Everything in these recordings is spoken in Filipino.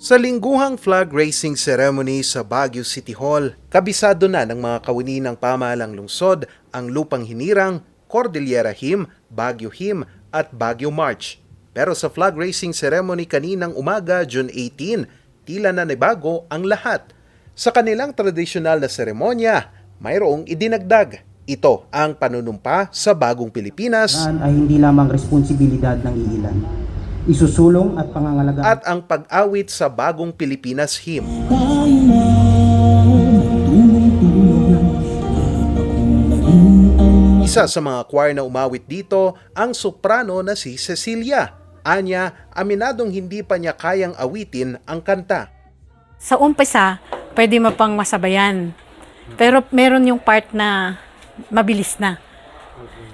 Sa lingguhang flag raising ceremony sa Baguio City Hall, kabisado na ng mga kawini ng pamahalang lungsod ang Lupang Hinirang, Cordillera Him, Baguio Him at Baguio March. Pero sa flag raising ceremony kaninang umaga, June 18, tila na nabago ang lahat. Sa kanilang tradisyonal na seremonya, mayroong idinagdag. Ito ang panunumpa sa bagong Pilipinas Yan ay hindi lamang responsibilidad ng iilan. Isusulong at pangangalagaan at ang pag-awit sa bagong Pilipinas hymn. Isa sa mga choir na umawit dito ang soprano na si Cecilia. Anya, aminadong hindi pa niya kayang awitin ang kanta. Sa umpisa, pwede mo pang masabayan. Pero meron yung part na mabilis na.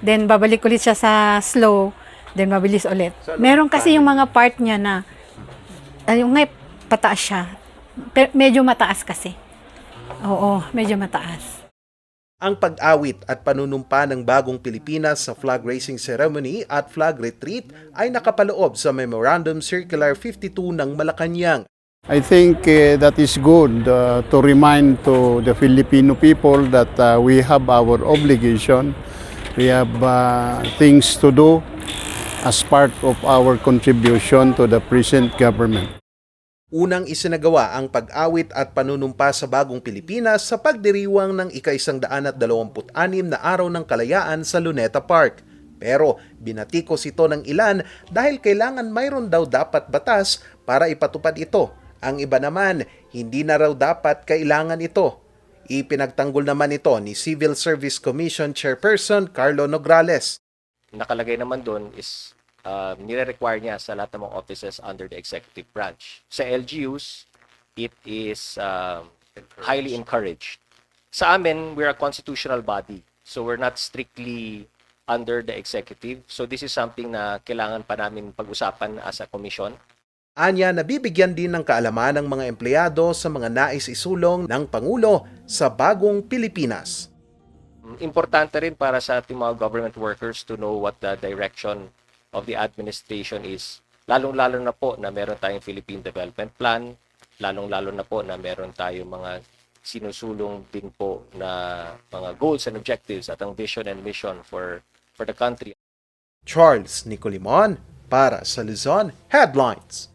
Then babalik ulit siya sa slow, then mabilis ulit. Meron kasi yung mga part niya na ay, yung nga pataas siya. Pero medyo mataas kasi. Oo, medyo mataas. Ang pag-awit at panunumpa ng bagong Pilipinas sa flag raising ceremony at flag retreat ay nakapaloob sa Memorandum Circular 52 ng Malacanang. I think uh, that is good uh, to remind to the Filipino people that uh, we have our obligation. We have uh, things to do as part of our contribution to the present government. Unang isinagawa ang pag-awit at panunumpa sa bagong Pilipinas sa pagdiriwang ng ika-isang daan at na araw ng kalayaan sa Luneta Park. Pero binatikos ito ng ilan dahil kailangan mayroon daw dapat batas para ipatupad ito. Ang iba naman, hindi na raw dapat kailangan ito. Ipinagtanggol naman ito ni Civil Service Commission Chairperson Carlo Nograles. nakalagay naman doon is uh, nire-require niya sa lahat ng mga offices under the executive branch. Sa LGUs, it is um, highly encouraged. Sa amin, we're a constitutional body. So we're not strictly under the executive. So this is something na kailangan pa namin pag-usapan as a commission. Anya, nabibigyan din ng kaalaman ng mga empleyado sa mga nais isulong ng Pangulo sa bagong Pilipinas. Mm, Importante rin para sa ating mga government workers to know what the direction of the administration is. Lalong-lalo na po na meron tayong Philippine Development Plan, lalong-lalo na po na meron tayong mga sinusulong din po na mga goals and objectives at ang vision and mission for for the country. Charles Nicolimon para sa Luzon Headlines.